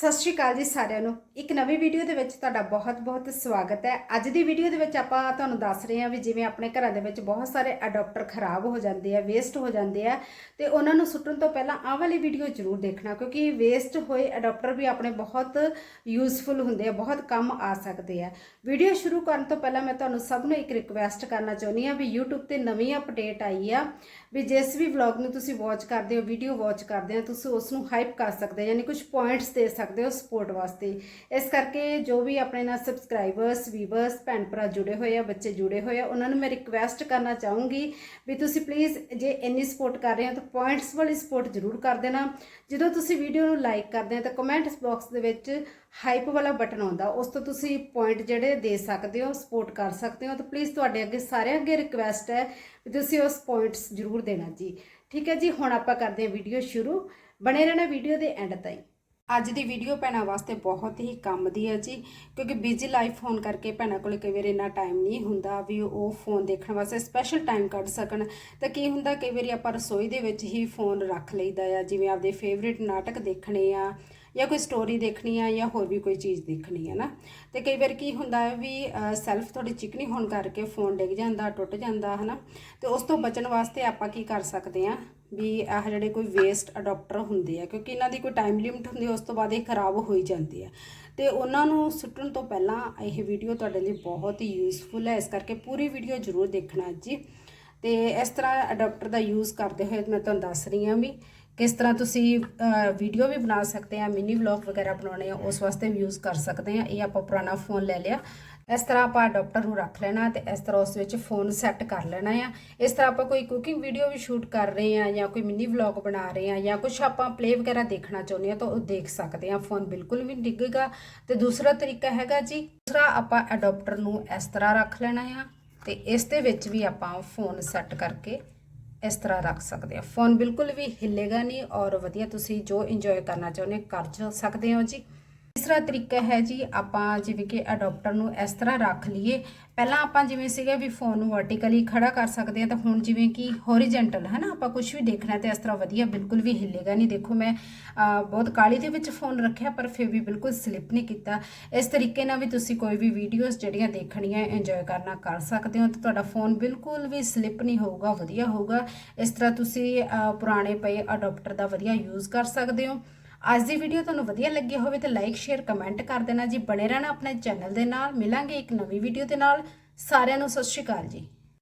ਸਤਿ ਸ਼੍ਰੀ ਅਕਾਲ ਜੀ ਸਾਰਿਆਂ ਨੂੰ। ਇੱਕ ਨਵੀਂ ਵੀਡੀਓ ਦੇ ਵਿੱਚ ਤੁਹਾਡਾ ਬਹੁਤ-ਬਹੁਤ ਸਵਾਗਤ ਹੈ। ਅੱਜ ਦੀ ਵੀਡੀਓ ਦੇ ਵਿੱਚ ਆਪਾਂ ਤੁਹਾਨੂੰ ਦੱਸ ਰਹੇ ਹਾਂ ਵੀ ਜਿਵੇਂ ਆਪਣੇ ਘਰਾਂ ਦੇ ਵਿੱਚ ਬਹੁਤ ਸਾਰੇ ਅਡਾਪਟਰ ਖਰਾਬ ਹੋ ਜਾਂਦੇ ਆ ਵੇਸਟ ਹੋ ਜਾਂਦੇ ਆ, ਤੇ ਉਹਨਾਂ ਨੂੰ ਸੁੱਟਣ ਤੋਂ ਪਹਿਲਾਂ ਆਹ ਵਾਲੀ ਵੀਡੀਓ ਜ਼ਰੂਰ ਦੇਖਣਾ, ਕਿਉਂਕਿ ਵੇਸਟ ਹੋਏ ਅਡਾਪਟਰ ਵੀ ਆਪਣੇ ਬਹੁਤ ਯੂਜ਼ਫੁਲ ਹੁੰਦੇ ਆ, ਬਹੁਤ ਕੰਮ ਆ ਸਕਦੇ ਆ। ਵੀਡੀਓ ਸ਼ੁਰੂ ਕਰਨ ਤੋਂ ਪਹਿਲਾਂ ਮੈਂ ਤੁਹਾਨੂੰ ਸਭ ਨੂੰ ਇੱਕ ਰਿਕੁਐਸਟ ਕਰਨਾ ਚਾਹੁੰਦੀ ਆ ਵੀ YouTube ਤੇ ਨਵੀਂ ਅਪਡੇਟ ਆਈ ਆ, ਵੀ ਜਿਸ ਵੀ ਵਲੌਗ ਨੂੰ ਤੁਸੀਂ ਵਾਚ ਕਰਦੇ ਹੋ ਵੀਡੀਓ ਵਾਚ ਕਰਦੇ ਹੋ, ਤੁਸੀਂ ਉਸ ਨੂੰ ਹਾਈਪ ਕਰ ਸਕਦੇ ਹੋ, ਯਾਨੀ ਕੁਝ ਪੁਆਇੰਟਸ ਦੇ ਸਕਦੇ ਸਕਦੇ ਹੋ ਸਪੋਰਟ ਵਾਸਤੇ। ਇਸ ਕਰਕੇ ਜੋ ਵੀ ਆਪਣੇ ਨਾਲ ਸਬਸਕ੍ਰਾਈਬਰਸ ਵੀਵਰਸ ਭੈਣ ਭਰਾ ਜੁੜੇ ਹੋਏ ਆ, ਬੱਚੇ ਜੁੜੇ ਹੋਏ ਆ, ਉਹਨਾਂ ਨੂੰ ਮੈਂ ਰਿਕਵੈਸਟ ਕਰਨਾ ਚਾਹੂੰਗੀ ਵੀ ਤੁਸੀਂ ਪਲੀਜ਼ ਜੇ ਇੰਨੀ ਸਪੋਰਟ ਕਰ ਰਹੇ ਹੋ ਤਾਂ ਪੁਆਇੰਟਸ ਵਾਲੀ ਸਪੋਰਟ ਜ਼ਰੂਰ ਕਰ ਦੇਣਾ। ਜਦੋਂ ਤੁਸੀਂ ਵੀਡੀਓ ਨੂੰ ਲਾਈਕ ਕਰਦੇ ਹੋ ਤਾਂ ਕਮੈਂਟਸ ਬਾਕਸ ਦੇ ਵਿੱਚ ਹਾਈਪ ਵਾਲਾ ਬਟਨ ਆਉਂਦਾ, ਉਸ ਤੋਂ ਤੁਸੀਂ ਪੁਆਇੰਟ ਜਿਹੜੇ ਦੇ ਸਕਦੇ ਹੋ ਸਪੋਰਟ ਕਰ ਸਕਦੇ ਹੋ ਤਾਂ ਪਲੀਜ਼ ਤੁਹਾਡੇ ਅੱਗੇ ਸਾਰਿਆਂ ਅੱਗੇ ਰਿਕਵੈਸਟ ਹੈ ਵੀ ਤੁਸੀਂ ਉਸ ਪੁਆਇੰਟਸ ਜ਼ਰੂਰ ਦੇਣਾ ਜੀ। ਠੀਕ ਹੈ ਜੀ, ਹੁਣ ਆਪਾਂ ਕਰਦੇ ਹਾਂ ਵੀਡੀਓ ਸ਼ੁਰੂ। ਬਣੇ ਰਹਿਣਾ ਵੀਡੀਓ ਦੇ ਐਂਡ ਤਾਈਂ। ਅੱਜ ਦੀ ਵੀਡੀਓ ਭੈਣਾਂ ਵਾਸਤੇ ਬਹੁਤ ਹੀ ਕੰਮ ਦੀ ਹੈ ਜੀ, ਕਿਉਂਕਿ ਬਿਜ਼ੀ ਲਾਈਫ ਹੋਣ ਕਰਕੇ ਭੈਣਾਂ ਕੋਲ ਕਈ ਵਾਰ ਇੰਨਾ ਟਾਈਮ ਨਹੀਂ ਹੁੰਦਾ ਵੀ ਉਹ ਫੋਨ ਦੇਖਣ ਵਾਸਤੇ ਸਪੈਸ਼ਲ ਟਾਈਮ ਕੱਢ ਸਕਣ। ਤਾਂ ਕੀ ਹੁੰਦਾ, ਕਈ ਵਾਰੀ ਆਪਾਂ ਰਸੋਈ ਦੇ ਵਿੱਚ ਹੀ ਫੋਨ ਰੱਖ ਲਈਦਾ ਆ, ਜਿਵੇਂ ਆਪਦੇ ਫੇਵਰਿਟ ਨਾਟਕ ਦੇਖਣੇ ਆ, ਜਾਂ ਕੋਈ ਸਟੋਰੀ ਦੇਖਣੀ ਆ, ਜਾਂ ਹੋਰ ਵੀ ਕੋਈ ਚੀਜ਼ ਦੇਖਣੀ ਹੈ ਨਾ। ਤੇ ਕਈ ਵਾਰ ਕੀ ਹੁੰਦਾ ਹੈ ਵੀ ਸੈਲਫ ਥੋੜੀ ਚਿਕਨੀ ਹੋਣ ਕਰਕੇ ਫੋਨ ਡਿੱਗ ਜਾਂਦਾ, ਟੁੱਟ ਜਾਂਦਾ, ਹਨਾ। ਤੇ ਉਸ ਤੋਂ ਬਚਣ ਵਾਸਤੇ ਆਪਾਂ ਕੀ ਕਰ ਸਕਦੇ ਆ ਵੀ ਆਹ ਜਿਹੜੇ ਕੋਈ ਵੇਸਟ ਅਡਾਪਟਰ ਹੁੰਦੇ ਆ, ਕਿਉਂਕਿ ਇਹਨਾਂ ਦੀ ਕੋਈ ਟਾਈਮ ਲਿਮਿਟ ਹੁੰਦੀ ਉਸ ਤੋਂ ਬਾਅਦ ਇਹ ਖਰਾਬ ਹੋਈ ਜਾਂਦੀ ਜਾਂਦੇ ਆ। ਤੇ ਉਹਨਾਂ ਨੂੰ ਸੁੱਟਣ ਤੋਂ ਪਹਿਲਾਂ ਇਹ ਵੀਡੀਓ ਤੁਹਾਡੇ ਲਈ ਬਹੁਤ ਹੀ ਯੂਜ਼ਫੁਲ ਹੈ, ਇਸ ਕਰਕੇ ਪੂਰੀ ਵੀਡੀਓ ਜ਼ਰੂਰ ਦੇਖਣਾ ਜੀ। ਤੇ ਇਸ ਤਰ੍ਹਾਂ ਅਡਾਪਟਰ ਦਾ ਯੂਜ਼ ਕਰਦੇ ਹੋਏ ਮੈਂ ਤੁਹਾਨੂੰ ਦੱਸ ਰਹੀ ਹਾਂ ਵੀ ਕਿਸ ਤਰ੍ਹਾਂ ਤੁਸੀਂ ਵੀਡੀਓ ਵੀ ਬਣਾ ਸਕਦੇ ਆ ਮਿਨੀ ਵਲੌਗ ਵਗੈਰਾ ਬਣਾਉਣੇ ਆ, ਉਸ ਵਾਸਤੇ ਵੀ ਯੂਜ਼ ਕਰ ਸਕਦੇ ਆ। ਇਹ ਆਪਾਂ ਪੁਰਾਣਾ ਫੋਨ ਲੈ ਲਿਆ। ਇਸ ਤਰ੍ਹਾਂ ਆਪਾਂ ਅਡਾਪਟਰ ਨੂੰ ਰੱਖ ਲੈਣਾ ਤੇ ਇਸ ਤਰ੍ਹਾਂ ਉਸ ਵਿੱਚ ਫੋਨ ਸੈੱਟ ਕਰ ਲੈਣਾ ਆ। ਇਸ ਤਰ੍ਹਾਂ ਆਪਾਂ ਕੋਈ ਕੁਕਿੰਗ ਵੀਡੀਓ ਵੀ ਸ਼ੂਟ ਕਰ ਰਹੇ ਆ ਜਾਂ ਕੋਈ ਮਿਨੀ ਵਲੌਗ ਬਣਾ ਰਹੇ ਆ ਜਾਂ ਕੁਝ ਆਪਾਂ ਪਲੇ ਵਗੈਰਾ ਦੇਖਣਾ ਚਾਹੁੰਦੇ ਆ ਤਾਂ ਉਹ ਦੇਖ ਸਕਦੇ ਆ। ਫੋਨ ਬਿਲਕੁਲ ਵੀ ਡਿੱਗੇਗਾ। ਤੇ ਦੂਸਰਾ ਤਰੀਕਾ ਹੈਗਾ ਜੀ, ਦੂਸਰਾ ਆਪਾਂ ਅਡਾਪਟਰ ਨੂੰ ਇਸ ਤਰ੍ਹਾਂ ਰੱਖ ਲੈਣਾ ਆ ਤੇ ਇਸ ਦੇ ਵਿੱਚ ਵੀ ਆਪਾਂ ਫੋਨ ਸੈੱਟ ਕਰਕੇ ਇਸ ਤਰ੍ਹਾਂ ਰੱਖ ਸਕਦੇ ਆ ਫੋਨ ਬਿਲਕੁਲ ਵੀ ਹਿੱਲੇਗਾ ਨਹੀਂ ਔਰ ਵਧੀਆ ਤੁਸੀਂ ਜੋ ਇੰਜੋਏ ਕਰਨਾ ਚਾਹੁੰਦੇ ਕਰ ਸਕਦੇ ਹੋ ਜੀ। ਤੀਸਰਾ ਤਰੀਕਾ ਹੈ ਜੀ, ਆਪਾਂ ਜਿਵੇਂ ਕਿ ਅਡਾਪਟਰ ਨੂੰ ਇਸ ਤਰ੍ਹਾਂ ਰੱਖ ਲਈਏ। ਪਹਿਲਾਂ ਆਪਾਂ ਜਿਵੇਂ ਸੀਗਾ ਵੀ ਫੋਨ ਨੂੰ ਵਰਟੀਕਲੀ ਖੜਾ ਕਰ ਸਕਦੇ ਆ ਤਾਂ ਹੁਣ ਜਿਵੇਂ ਕਿ ਹੋਰੀਜ਼ੋਨਟਲ ਹੈ ਨਾ ਆਪਾਂ ਕੁਝ ਵੀ ਦੇਖਣਾ ਤੇ ਇਸ ਤਰ੍ਹਾਂ ਵਧੀਆ ਬਿਲਕੁਲ ਵੀ ਹਿੱਲੇਗਾ ਨਹੀਂ। ਦੇਖੋ, ਮੈਂ ਬਹੁਤ ਕਾਲੀ ਦੇ ਵਿੱਚ ਫੋਨ ਰੱਖਿਆ, ਪਰ ਫਿਰ ਵੀ ਬਿਲਕੁਲ ਸਲਿਪ ਨਹੀਂ ਕੀਤਾ। ਇਸ ਤਰੀਕੇ ਨਾਲ ਵੀ ਤੁਸੀਂ ਕੋਈ ਵੀ ਵੀਡੀਓਜ਼ ਜਿਹੜੀਆਂ ਦੇਖਣੀਆਂ ਇੰਜੋਏ ਕਰਨਾ ਕਰ ਸਕਦੇ ਹੋ, ਤੇ ਤੁਹਾਡਾ ਫੋਨ ਬਿਲਕੁਲ ਵੀ ਸਲਿਪ ਨਹੀਂ ਹੋਊਗਾ, ਵਧੀਆ ਹੋਊਗਾ। ਇਸ ਤਰ੍ਹਾਂ ਤੁਸੀਂ ਪੁਰਾਣੇ ਪਏ ਅਡਾਪਟਰ ਦਾ ਵਧੀਆ ਯੂਜ਼ ਕਰ ਸਕਦੇ ਹੋ। ਅੱਜ ਦੀ ਵੀਡੀਓ ਤੁਹਾਨੂੰ ਵਧੀਆ ਲੱਗੀ ਹੋਵੇ ਤਾਂ ਲਾਈਕ ਸ਼ੇਅਰ ਕਮੈਂਟ ਕਰ ਦੇਣਾ ਜੀ। ਬਣੇ ਰਹਿਣਾ ਆਪਣੇ ਚੈਨਲ ਦੇ ਨਾਲ। ਮਿਲਾਂਗੇ ਇੱਕ ਨਵੀਂ ਵੀਡੀਓ ਦੇ ਨਾਲ। ਸਾਰਿਆਂ ਨੂੰ ਸਤਿ ਸ਼੍ਰੀ ਅਕਾਲ ਜੀ।